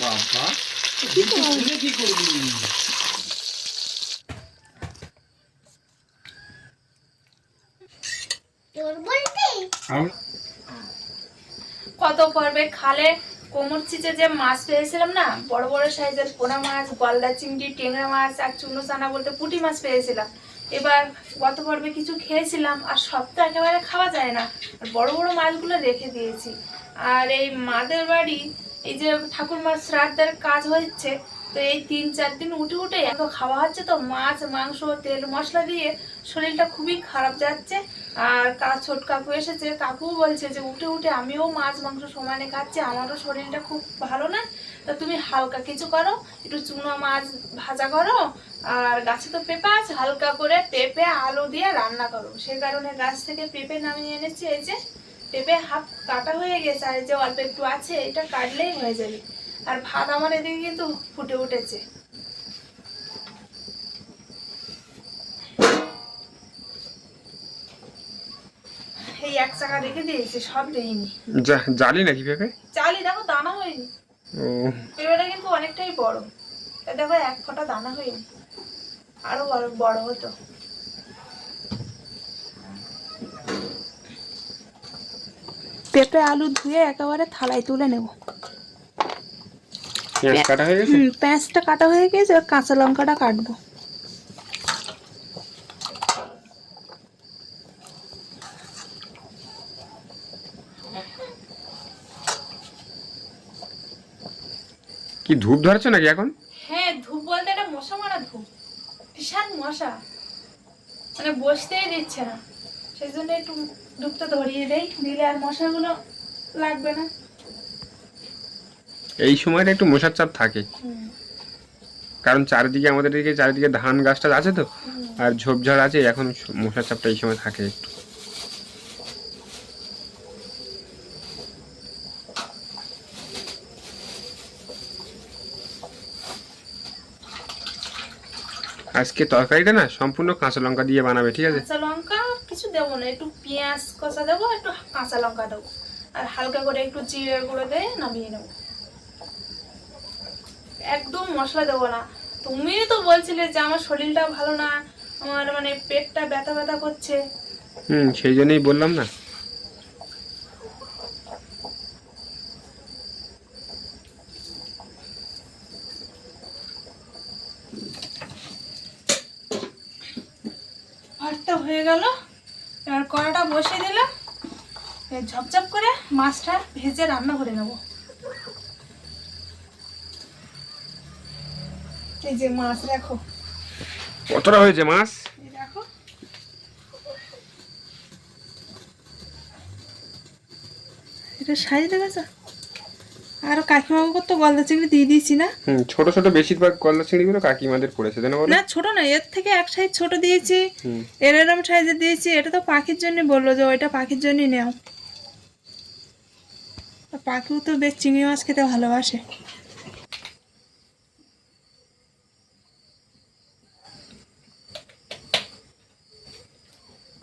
বাবা কি করবি? কত পর্বে খালে কোমর চিচে যে মাছ পেয়েছিলাম না বড় বড় সাইজের পোনা মাছ গলদা চিংড়ি টেংরা মাছ আর চুনো চানা বলতে পুঁটি মাছ পেয়েছিলাম। এবার গত পর্বে কিছু খেয়েছিলাম, আর সব তো একেবারে খাওয়া যায় না। আর বড় বড় মাছগুলো রেখে দিয়েছি। আর এই মাদের বাড়ি, এই যে ঠাকুর মাছ শ্রাদ্ধের কাজ হচ্ছে, তো এই তিন চার দিন উঠে উঠে এত খাওয়া হচ্ছে তো মাছ, মাংস, তেল, মশলা দিয়ে শরীরটা খুবই খারাপ যাচ্ছে। আর কা, ছোট কাকু এসেছে কাকু বলছে যে উঠে উঠে আমিও মাছ, মাংস সমানে খাচ্ছি, আমারও শরীরটা খুব ভালো না। তা তুমি হালকা কিছু করো একটু চুনো মাছ ভাজা করো আর গাছে তো পেঁপে আছে হালকা করে পেঁপে আলু দিয়ে রান্না করো। সে কারণে গাছ থেকে পেঁপে নামিয়ে এনেছি এই যে পেঁপে হাফ কাটা হয়ে গেছে আর যে অল্প একটু আছে এটা কাটলেই হয়ে যাবে। আর ভাত আমার এদিকে কিন্তু ফুটে উঠেছে। এই এক চাকা রেখে দিয়েছে সব দিইনি। জালি নাকি পেঁপে? চালি দেখো পেঁপেটা কিন্তু অনেকটাই বড়। দেখো এক ফোঁটা দানা হয়নি আরও বড় বড় হতো। পেঁপে আলু ধুয়ে একেবারে থালায় তুলে নেব। কাটা হয়ে গেছে? হুম পেঁয়াজটা কাটা হয়ে গেছে কাঁচা লঙ্কাটা কাটবো। ধূপ ধরেছো নাকি এখন? হ্যাঁ ধূপ বলতে এটা মশা মারা ধূপ। বিশাল মশা। মানে বসতেই দিচ্ছে না। সেই জন্য একটু ধূপটা ধরিয়ে দেই দিলে আর মশাগুলো লাগবে না। এই সময়টা একটু মশার চাপ থাকে। কারণ চারিদিকে আমাদের দিকে চারিদিকে ধান গাছটা আছে তো। আর ঝোপঝাড় আছে এখন মশার চাপটা এই সময় থাকে একটু। আজকে তরকারিটা না সম্পূর্ণ কাঁচা লঙ্কা দিয়ে বানাবে ঠিক আছে? কাঁচা লঙ্কা কিছু দেবো না একটু পেঁয়াজ কষা দেবো একটু কাঁচা লঙ্কা দেবো। আর হালকা করে একটু জিরে গুঁড়ো দিয়ে নামিয়ে নেব। একদম মশলা দেবো না। তুমি তো বলছিলে যে আমার শরীরটা ভালো না আমার মানে পেটটা ব্যথা ব্যথা করছে। হুম সেই জন্যই বললাম না। হয়ে গেল। এবার কড়াটা বসিয়ে দিলাম। ঝপঝপ করে মাছটা ভেজে রান্না করে নেব। এই যে মাছ দেখো। কতটা হয়েছে মাছ? দেখো। এটা সাইজ দেখেছ? আর কাকিমাকে তো গলদা চিংড়ি দিয়ে দিয়েছি না। হুম ছোট ছোট বেশিরভাগ গলদা চিংড়িগুলো কাকিমাদের পড়েছে তাই না না ছোট না এর থেকে এক সাইজ ছোট দিয়েছি। এর এরম সাইজে দিয়েছি এটা তো পাখির জন্য বলল যে ওইটা পাখির জন্যই নেও। পাখিও তো বেশ চিংড়ি মাছ খেতে ভালোবাসে।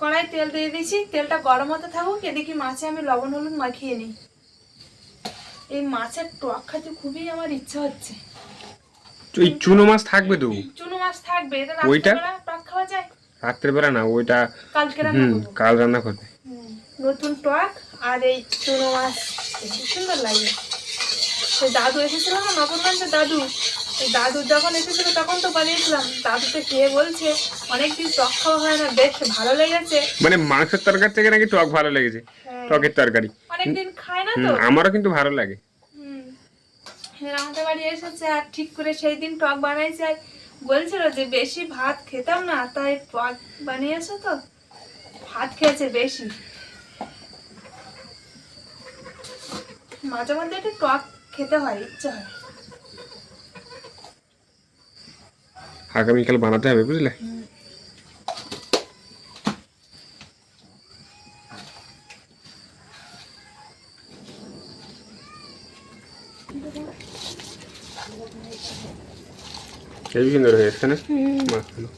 কড়াই তেল দিয়ে দিয়েছি তেলটা গরম হতে থাকুক এদিকে মাছে আমি লবণ হলুদ মাখিয়ে নিই। এই মাছের টক খেতে খুবই আমার ইচ্ছা হচ্ছে। তুই এই চুনো মাছ থাকবে তো? চুনো মাছ থাকবে এটা ওইটা? টক খাওয়া যায়? রাত্রে বেলা না ওইটা কালকে রান্না করব। কাল রান্না করবে। নতুন টক আর এই চুনো মাছ কি সুন্দর লাগে। সে দাদু এসেছিল না নবগঞ্জের দাদু? দাদু যখন এসেছিল তখন তো বানিয়েছিলাম দাদুতে খেয়ে বলছে? অনেকদিন টক খাওয়া হয় না বেশ ভালো লেগেছে। মানে মাংসের তরকারি থেকে নাকি টক ভালো লেগেছে? হ্যাঁ, টকের তরকারি। অনেকদিন খায় না তো? আমারও কিন্তু ভালো লাগে। আমাদের বাড়ি এসেছে আর ঠিক করে সেই দিন টক বানাইছে আর বলছিল যে বেশি ভাত খেতাম না তাই টক বানিয়েছো তো? ভাত খেয়েছে বেশি। মাঝে মধ্যে একটু টক খেতে হয় ইচ্ছা হয়। আগামীকাল বানাতে হবে বুঝলে? হেবি সুন্দর হয়ে এসছে না? মাছগুলো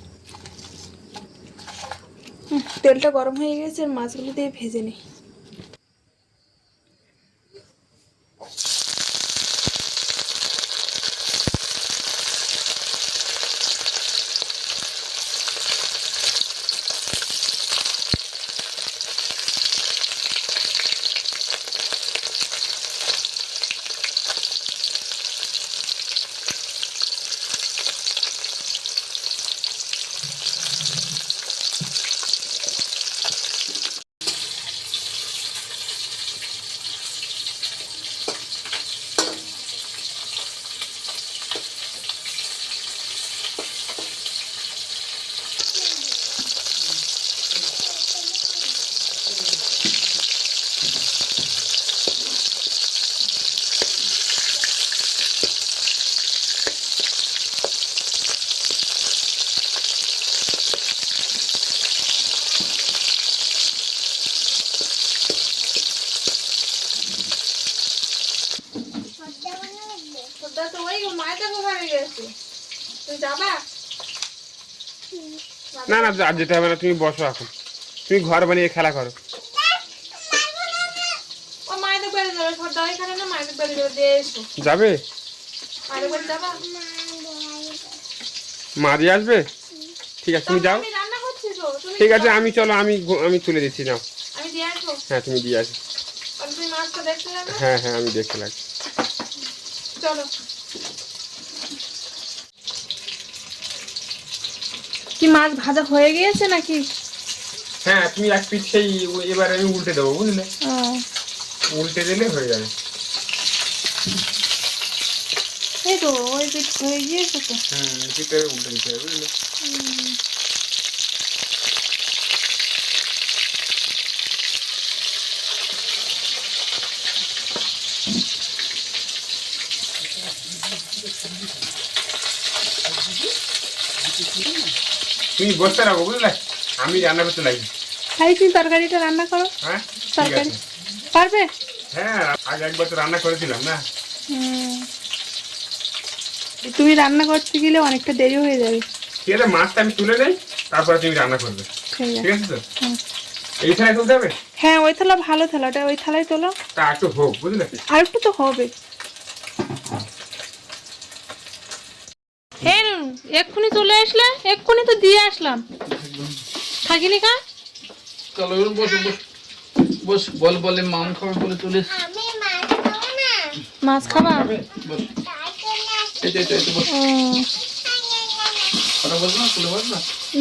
তেলটা গরম হয়ে গেছে আর মাছগুলো দিয়ে ভেজে নিই মাইটা কোথায় গেছে তুমি যাবা? না না আর যেতে হবে না তুমি বসো এখন। তুমি ঘর বানিয়ে খেলা করো। যাবে। মা দিয়ে আসবে? ঠিক আছে তুমি যাও। ঠিক আছে আমি চলো আমি আমি তুলে দিচ্ছি আসব? হ্যাঁ তুমি দিয়ে আসো। হ্যাঁ হ্যাঁ আমি দেখতে লাগছি। চলো। কি মাছ ভাজা হয়ে গিয়েছে নাকি? হ্যাঁ তুমি এক পিঠ সেই এবার আমি উল্টে দেবো বুঝলে? উল্টে দিলে হয়ে যাবে। এই তো ওই পিঠ হয়ে গিয়েছে তো। হুম পিঠে উল্টে দিতে হবে বুঝলে? তুমি বসতে রাখো বুঝলে? আমি রান্না করতে লাগি। তাই তুমি তরকারিটা রান্না করো। হ্যাঁ তরকারি। পারবে? হ্যাঁ আগে একবার তো রান্না করেছিলাম না? তুমি রান্না করতে গেলে অনেকটা দেরি হয়ে যাবে। ঠিক আছে মাছটা আমি তুলে নেই তারপরে তুমি রান্না করবে। ঠিক আছে। তো। এই থালায় তুলতে হবে? হ্যাঁ ওই থালা ভালো থালাটা ওই থালায় তোলো। তা একটু হোক বুঝলে? আর একটু তো হবে এই নুনু, এক্ষুনি চলে আসলে এক্ষুনি তো দিয়ে আসলাম। থাকিনি কা? চলো বস বস বল বলে মাম খাবে বলে চলে মাছ খাব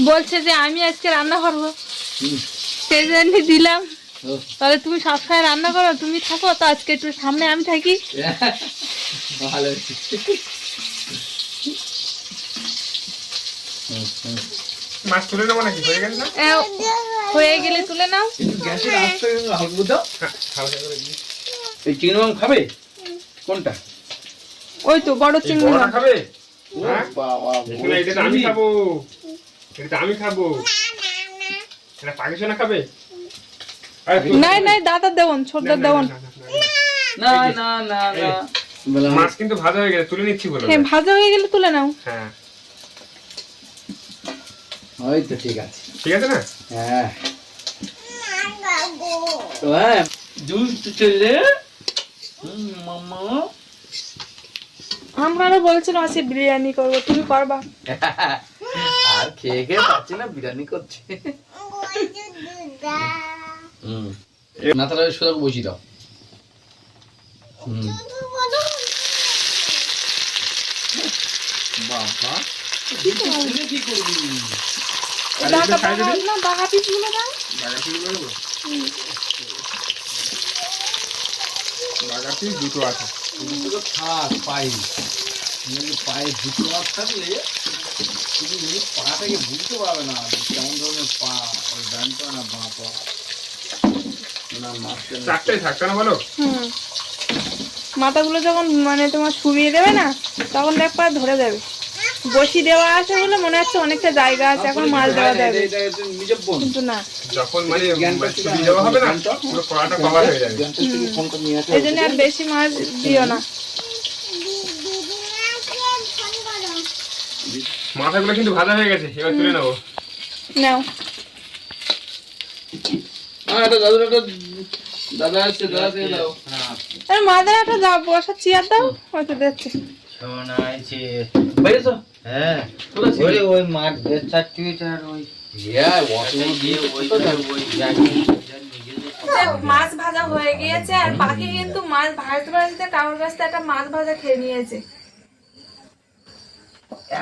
বলছে যে আমি আজকে রান্না করব। হুম। সেই জন্য দিলাম তাহলে তুমি সবসময় রান্না করো তুমি থাকো তো আজকে একটু সামনে আমি থাকি। ভালো। হুম, হুম। মাছ তুলে নেব নাকি? হয়ে না? হয়ে গেলে তুলে নাও। হালকা দাও। হ্যাঁ, হালকা করে এই চিংড়ি খাবে? কোনটা? ওই তো বড় চিংড়ি মাছ। খাবে? ও হ্যাঁ? আমি খাব। এটা আমি খাব। না না না এটা পাকিস্তানা খাবে নাই নাই দাদা দেবন না, ছোটদার না, দেবন না, না, না, না। মাছ কিন্তু ভাজা হয়ে গেছে তুলে নিচ্ছি বলো। হ্যাঁ ভাজা হয়ে গেলে তুলে নাও। হ্যাঁ। ওই তো ঠিক আছে। ঠিক আছে না? হ্যাঁ। তো হ্যাঁ জুস চলে মামা। আমরা বলছিল আজকে বিরিয়ানি করব তুমি করবা। আর খেয়ে খেয়ে পাচ্ছি না বিরিয়ানি করছে। হুম। না তাহলে সোজা বসি দাও। হুম। বাবা। দুটো আছে। থাক পাই। পায়ে দুটো থাকলে তুমি নিজের পাটাকে বুঝতে পারবে না। কেমন ধরনের পা? ওই ডান পা না বাঁ পা? না মাঝখানে চারটাই থাকতো না বলো? মাথাগুলো যখন মানে তোমার শুবিয়ে দেবে না তখন দেখবা ধরে যাবে। বসি দেওয়া আছে বলে মনে হচ্ছে অনেকটা জায়গা আছে এখন মাছ দেওয়া যাবে। কিন্তু না। যখন মানে দেওয়া হবে না পুরো কড়াটা কভার হয়ে যাবে। এই জন্য আর বেশি মাছ দিও না। মাথাগুলো কিন্তু ভাজা হয়ে গেছে এবার তুলে নেব। নাও। দাদু দাদা আসছে দাদা দিয়ে দাও। মাদের একটা দাও বসার চেয়ার দাও হয়তো দেখছে। শোনাইছে হ্যাঁ। কোথায় ওই মাঠ সার্টিফিকেট ওই। হ্যাঁ অতগুলো দিয়ে ওই কোথায় যাবে? ওই জানি। নিজেদের মাছ ভাজা হয়ে গিয়েছে আর বাকি কিন্তু মাছ ভাজতে ভাজতে কারোর কাছ থেকে একটা মাছ ভাজা খেয়ে নিয়েছে।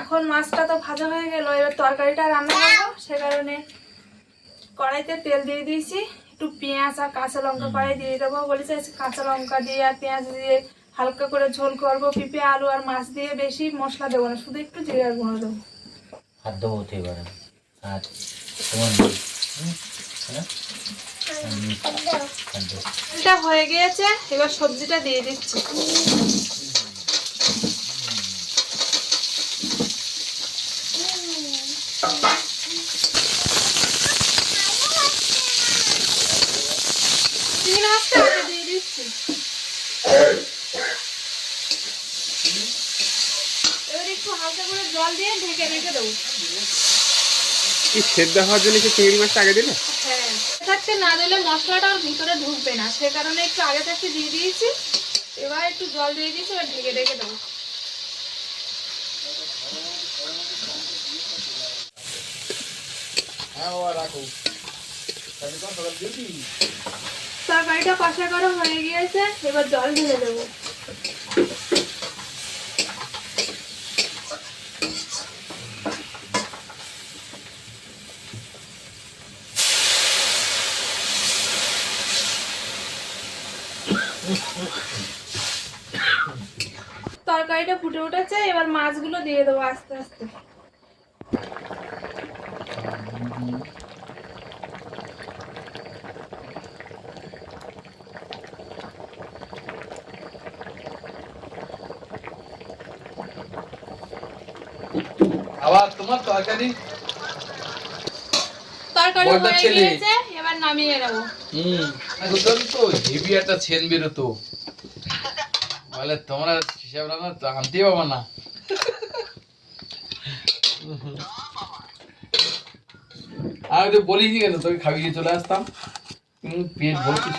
এখন মাছটা তো ভাজা হয়ে গেল এবার তরকারিটা রান্না করব সে কারণে কড়াইতে তেল দিয়ে দিয়েছি একটু পেঁয়াজ আর কাঁচা লঙ্কা কড়াই দিয়ে দেবো। বলেছে কাঁচা লঙ্কা দিয়ে আর পেঁয়াজ দিয়ে হালকা করে ঝোল করব পেঁপে আলু আর মাছ দিয়ে বেশি মশলা দেবো না শুধু একটু জিরার গুঁড়ো দেবো। হাত দেবো আর তোমার হ্যাঁ। এটা হয়ে গিয়েছে এবার সবজিটা দিয়ে দিচ্ছি। তিন হাতে আগে দিয়ে দিচ্ছি হালকা করে জল দিয়ে ঢেকে রেখে দেবো। কি সেদ্ধ হওয়ার জন্য কি চিংড়ি মাছটা আগে দিলে? হ্যাঁ থাকতে না দিলে মশলাটা ওর ভিতরে ঢুকবে না। সে কারণে একটু আগে থাকতে দিয়ে দিয়েছি। এবার একটু জল দিয়ে দিয়েছি এবার ঢেকে রেখে দেবো। হ্যাঁ তরকারিটা কষা করা হয়ে গিয়েছে এবার জল ঢেলে দেবো। তরকারিটা ফুটে উঠেছে এবার মাছগুলো দিয়ে দেবো আস্তে আস্তে। আবার তোমার তরকারি? তরকারি হয়ে গিয়েছে এবার নামিয়ে নেব। হুম। এখন তো হেভি একটা ছেন বেরোতো বলে তোমরা হিসাব রান্না তো আনতেই পাবো না। আমি তো বলিনি কেন তোকে খাইয়ে চলে আসতাম। পেট ভর্তি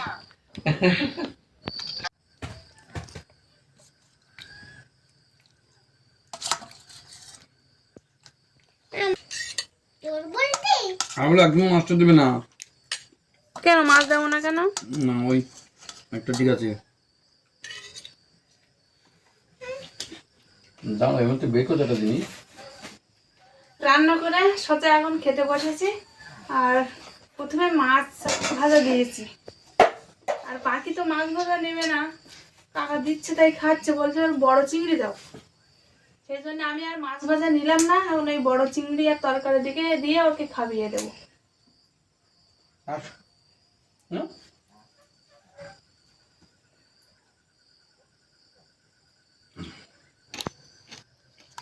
তোর একদম নষ্ট দেবে না। কেন? মাছ দেবো না কেন? না ওই একটা ঠিক আছে। দাঁড়া এবার তো বের করতে একটা জিনিস। রান্না করে সচা এখন খেতে বসেছি। আর প্রথমে মাছ ভাজা দিয়েছি। আর বাকি তো মাছ ভাজা নেবে না। কাকা দিচ্ছে তাই খাচ্ছে। বলছে ওর বড় চিংড়ি দাও। সেই জন্য আমি আর মাছ ভাজা নিলাম না। এখন ওই বড় চিংড়ি আর তরকারি দিকে দিয়ে ওকে খাইয়ে দেবো। আর হুম?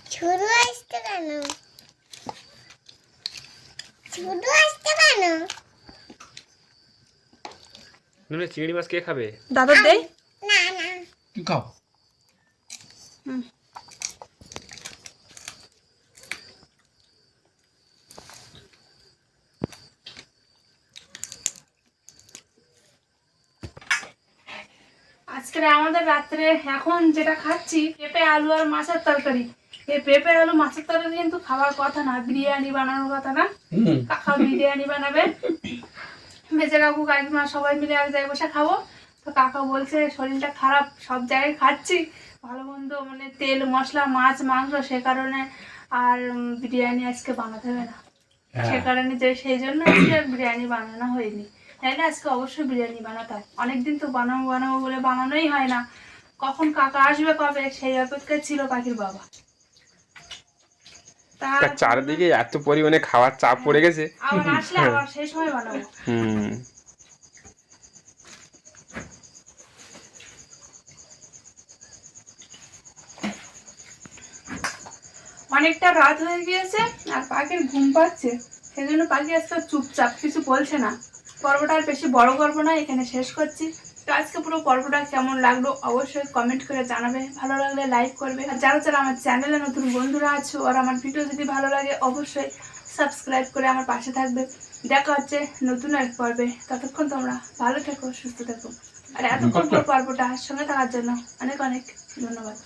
ছোট আসতে কেন ছোট আসতে কেন নুনে চিংড়ি মাছ কে খাবে দাদা দেই না না কি খাও আজকে আমাদের রাত্রে এখন যেটা খাচ্ছি পেঁপে আলু আর মাছের তরকারি। এই পেঁপে আলু মাছের তরকারি কিন্তু খাওয়ার কথা না বিরিয়ানি বানানোর কথা না। কাকা বিরিয়ানি বানাবে। বেঁচে কাকু কাকিমা সবাই মিলে এক জায়গায় বসে খাব। তো কাকা বলছে শরীরটা খারাপ সব জায়গায় খাচ্ছি। ভালো মন্দ মানে তেল মশলা মাছ মাংস সে কারণে আর বিরিয়ানি আজকে বানাতে হবে না। সে কারণে যে সেই জন্য আজকে বিরিয়ানি বানানো হয়নি। তাইলে আজকে অবশ্যই বিরিয়ানি বানাতে হয়। অনেকদিন তো বানাবো বানাবো বলে বানানোই হয় না। কখন কাকা আসবে কবে? সেই অপেক্ষায় ছিল পাখির বাবা। চারদিকে এত পরিমাণে খাওয়ার চাপ পড়ে গেছে। আবার আসলে আবার সেই সময় বানাবো হুম। অনেকটা রাত হয়ে গিয়েছে আর পাখির ঘুম পাচ্ছে। সেই জন্য পাখি আজকে চুপচাপ কিছু বলছে না। পর্বটা আর বেশি বড় করব না এখানে শেষ করছি। তো আজকে পুরো পর্বটা কেমন লাগল অবশ্যই কমেন্ট করে জানাবে। ভালো লাগলে লাইক করবে। আর যারা যারা আমার চ্যানেলে নতুন বন্ধুরা আছো আর আমার ভিডিও যদি ভালো লাগে অবশ্যই সাবস্ক্রাইব করে আমার পাশে থাকবে। দেখা হচ্ছে নতুন এক পর্বে। ততক্ষণ তোমরা ভালো থেকো সুস্থ থেকো। আর এতক্ষণ পুরো পর্বটা সঙ্গে থাকার জন্য অনেক অনেক ধন্যবাদ।